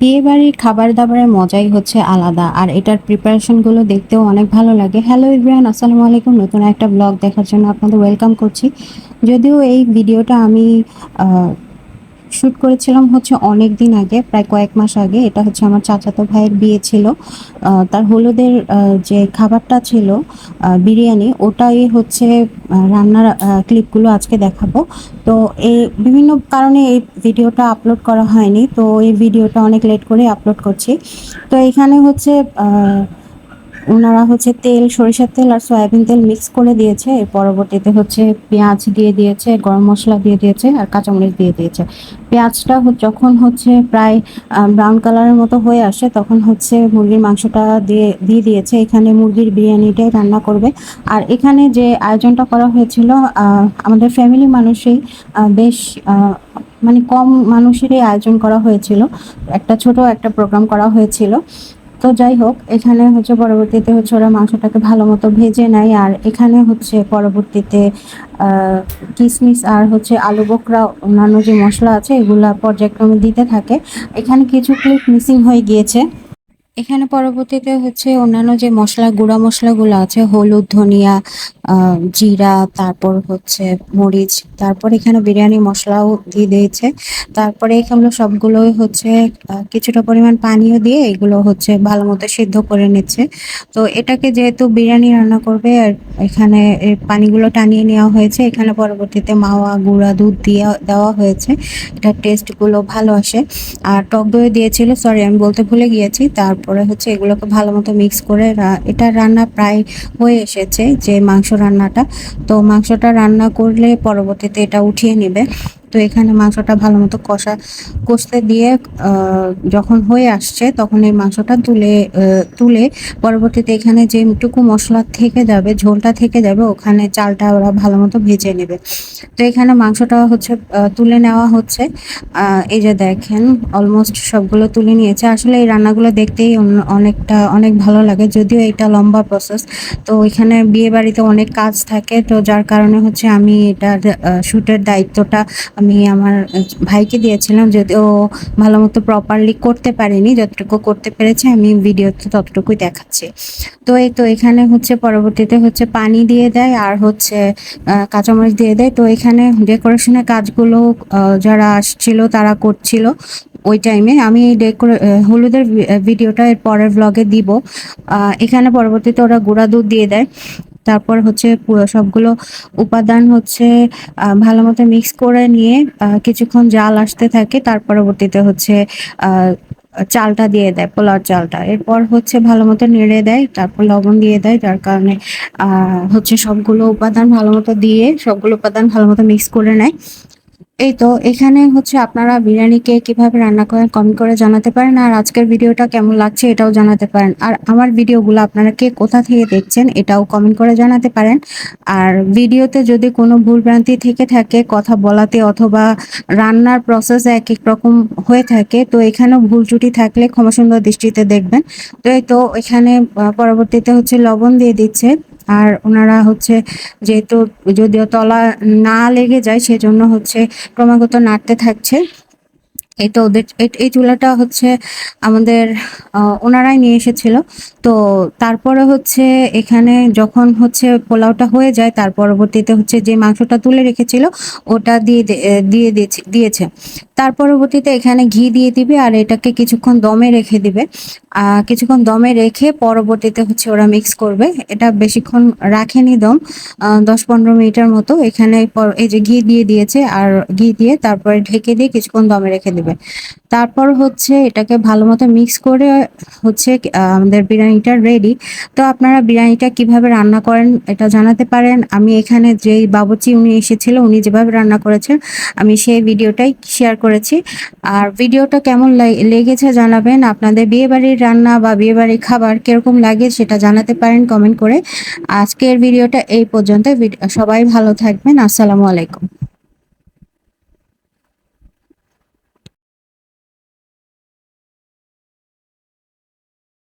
বিয়ে বাড়ির খাবার দাবারের মজাই হচ্ছে আলাদা, আর এটার প্রিপারেশনগুলো দেখতেও অনেক ভালো লাগে। হ্যালো ইব্রাহিম আসসালামু আলাইকুম। নতুন একটা ব্লগ দেখার জন্য আপনাদের ওয়েলকাম করছি। যদিও এই ভিডিওটা আমি শ্যুট করেছিলাম হচ্ছে অনেক দিন আগে, প্রায় কয়েক মাস আগে। এটা হচ্ছে আমার চাচাতো ভাইয়ের বিয়ে ছিল। তার হলুদের যে খাবারটা ছিল বিরিয়ানি, ওটাই হচ্ছে রান্নার ক্লিপগুলো আজকে দেখাবো। তো এই বিভিন্ন কারণে এই ভিডিওটা আপলোড করা হয়নি। তো এই ভিডিওটা অনেক লেট করে আপলোড করছি। তো এখানে হচ্ছে ওনারা হচ্ছে তেল, সরিষার তেল আর সয়াবিন তেল মিক্স করে দিয়েছে। এর পরবর্তীতে হচ্ছে পেঁয়াজ দিয়ে দিয়েছে, গরম মশলা দিয়ে দিয়েছে আর কাঁচামরিচ দিয়ে দিয়েছে। পেঁয়াজটা যখন হচ্ছে প্রায় ব্রাউন কালারের মতো হয়ে আসে, তখন হচ্ছে মুরগির মাংসটা দিয়ে দিয়ে দিয়েছে। এখানে মুরগির বিরিয়ানিটাই রান্না করবে। আর এখানে যে আয়োজনটা করা হয়েছিল আমাদের ফ্যামিলি মানুষই বেশ মানে কম মানুষেরই আয়োজন করা হয়েছিল। একটা ছোট একটা প্রোগ্রাম করা হয়েছিল। তো যাই হোক, এখানে হচ্ছে পরবর্তীতে হচ্ছে ওরা মাংসটাকে ভালো মতো ভেজে নেয়। আর এখানে হচ্ছে পরবর্তীতে কিশমিশ আর হচ্ছে আলু বোকরা, অন্যান্য যে মশলা আছে, এগুলা পর্যায়ক্রমে দিতে থাকে। এখানে কিছু ক্লিপ মিসিং হয়ে গিয়েছে। এখানে পরবর্তীতে হচ্ছে অন্যান্য যে মশলা, গুঁড়া মশলাগুলো আছে, হলুদ, ধনিয়া জিরা, তারপর হচ্ছে মরিচ, তারপর এখানে বিরিয়ানি মশলাও দিয়ে দিয়েছে। তারপরে এগুলো সবগুলোই হচ্ছে কিছুটা পরিমাণ পানিও দিয়ে এগুলো হচ্ছে ভালো মতো সিদ্ধ করে নিচ্ছে। তো এটাকে যেহেতু বিরিয়ানি রান্না করবে, আর এখানে পানিগুলো টানিয়ে নেওয়া হয়েছে, এখানে পরবর্তীতে মাওয়া, গুঁড়া, দুধ দিয়ে দেওয়া হয়েছে। এটার টেস্টগুলো ভালো আসে। আর টক দই দিয়েছিল সরি আমি বলতে ভুলে গিয়েছি। তারপরে হচ্ছে এগুলোকে ভালো মতো মিক্স করে এটা রান্না প্রায় হয়ে এসেছে, যে মাংস রান্নাটা। তো মাংসটা রান্না করলে পরবর্তীতে এটা উঠিয়ে নেবে। তো এখানে মাংসটা ভালো মতো কষা, কষতে দিয়ে যখন হয়ে আসছে তখন এই মাংসটা তুলে তুলে পরবর্তীতে এখানে যেটুকু মশলা থেকে যাবে, ঝোলটা থেকে যাবে, ওখানে চালটা ওরা ভালো মতো ভেজে নেবে। তো এখানে মাংসটা হচ্ছে তুলে নেওয়া হচ্ছে। এই যে দেখেন অলমোস্ট সবগুলো তুলে নিয়েছে। আসলে এই রান্নাগুলো দেখতেই অনেকটা, অনেক ভালো লাগে। যদিও এটা লম্বা প্রসেস তো এখানে বিয়ে বাড়িতে অনেক কাজ থাকে। তো যার কারণে হচ্ছে আমি এটার শ্যুটের দায়িত্বটা আমি আমার ভাইকে দিয়েছিলাম যদিও ভালো মতো প্রপারলি করতে পারিনি, যতটুকু করতে পেরেছে আমি ভিডিওতে ততটুকুই দেখাচ্ছি। তো এই তো এখানে হচ্ছে পরবর্তীতে হচ্ছে পানি দিয়ে দেয় আর হচ্ছে কাঁচামরিচ দিয়ে দেয়। তো এখানে ডেকোরেশনের কাজগুলো যারা আসছিল তারা করছিল ওই টাইমে আমি এই ডেকোরে হলুদের ভিডিওটা এর পরের ব্লগে দিব। এখানে পরবর্তীতে ওরা গুঁড়া দুধ দিয়ে দেয়। তারপর হচ্ছে পুরো সবগুলো উপাদান হচ্ছে ভালো মতো মিক্স করে নিয়ে কিছুক্ষণ জাল আসতে থাকে, তার পরবর্তীতে হচ্ছে চালটা দিয়ে দেয় পোলার চালটা। এরপর হচ্ছে ভালো মতো নেড়ে দেয়, তারপর লবণ দিয়ে দেয়, যার কারণে হচ্ছে সবগুলো উপাদান ভালো মতো দিয়ে, সবগুলো উপাদান ভালো মতো মিক্স করে নেয়। এই তো এখানে হচ্ছে আপনারা বিরিয়ানিকে কীভাবে রান্না করেন কমেন্ট করে জানাতে পারেন, আর আজকের ভিডিওটা কেমন লাগছে এটাও জানাতে পারেন। আর আমার ভিডিওগুলো আপনারা কে কোথা থেকে দেখছেন, এটাও কমেন্ট করে জানাতে পারেন। আর ভিডিওতে যদি কোনো ভুলভ্রান্তি থেকে থাকে, কথা বলাতে অথবা রান্নার প্রসেস এক এক রকম হয়ে থাকে, তো এখানেও ভুল ত্রুটি থাকলে ক্ষমা সুন্দর দৃষ্টিতে দেখবেন। তো এই তো, এখানে পরবর্তীতে হচ্ছে লবণ দিয়ে দিচ্ছে। আর ওনারা হচ্ছে যেহেতু যদিও তলা না লেগে যায় সেজন্য হচ্ছে ক্রমাগত নাড়তে থাকছে। তো ওদের এই- চুলাটা হচ্ছে আমাদের ওনারাই নিয়ে এসেছিল। তো তারপরে হচ্ছে এখানে যখন হচ্ছে পোলাওটা হয়ে যায়, তার পরবর্তীতে হচ্ছে যে মাংসটা তুলে রেখেছিল, ওটা দিয়ে দিয়ে দিয়েছে- তার পরবর্তীতে এখানে ঘি দিয়ে দিবে আর এটাকে কিছুক্ষণ দমে রেখে দিবে। কিছুক্ষণ দমে রেখে পরবর্তীতে হচ্ছে ওরা মিক্স করবে। এটা বেশিক্ষণ রাখেনি দম দশ পনেরো মিনিটের মতো। এখানে এই যে ঘি দিয়ে দিয়েছে আর ঘি দিয়ে তারপরে ঢেকে দিয়ে কিছুক্ষণ দমে রেখে দিবে। তারপর হচ্ছে এটাকে ভালো মতো মিক্স করে হচ্ছে আমাদের বিরিয়ানিটা রেডি তো আপনারা বিরিয়ানিটা কীভাবে রান্না করেন এটা জানাতে পারেন। আমি এখানে যেই বাবুচি উনি এসেছিল, উনি যেভাবে রান্না করেছেন, আমি সেই ভিডিওটাই শেয়ার করেছি। আর ভিডিওটা কেমন লেগেছে জানাবেন। আপনাদের বিয়েবাড়ির রান্না বা বিয়েবাড়ির খাবার কীরকম লাগে সেটা জানাতে পারেন কমেন্ট করে। আজকের ভিডিওটা এই পর্যন্ত সবাই ভালো থাকবেন। আসসালামু আলাইকুম।